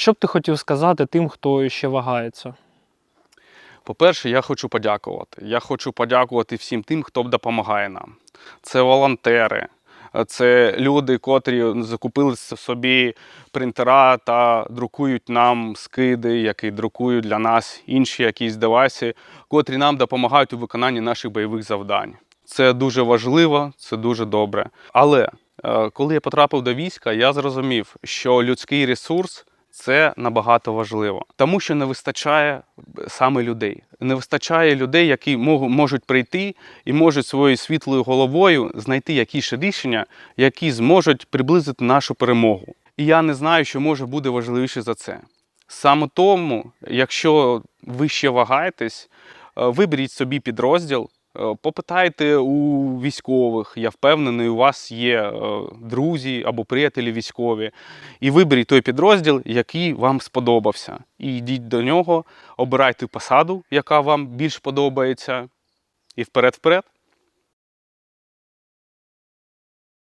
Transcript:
Що б ти хотів сказати тим, хто ще вагається? По-перше, я хочу подякувати. Я хочу подякувати всім тим, хто допомагає нам. Це волонтери, це люди, котрі закупили собі принтера та друкують нам скиди, які друкують для нас інші якісь девайси, котрі нам допомагають у виконанні наших бойових завдань. Це дуже важливо, це дуже добре. Але е, коли я потрапив до війська, я зрозумів, що людський ресурс це набагато важливо, тому що не вистачає саме людей. Не вистачає людей, які можуть прийти і можуть своєю світлою головою знайти якісь рішення, які зможуть приблизити нашу перемогу. І я не знаю, що може бути важливіше за це. Саме тому, якщо ви ще вагаєтесь, е, виберіть собі підрозділ, е, попитайте у військових. Я впевнений, у вас є е, друзі або приятелі військові. І виберіть той підрозділ, який вам сподобався. І йдіть до нього, обирайте посаду, яка вам більш подобається, і вперед-вперед.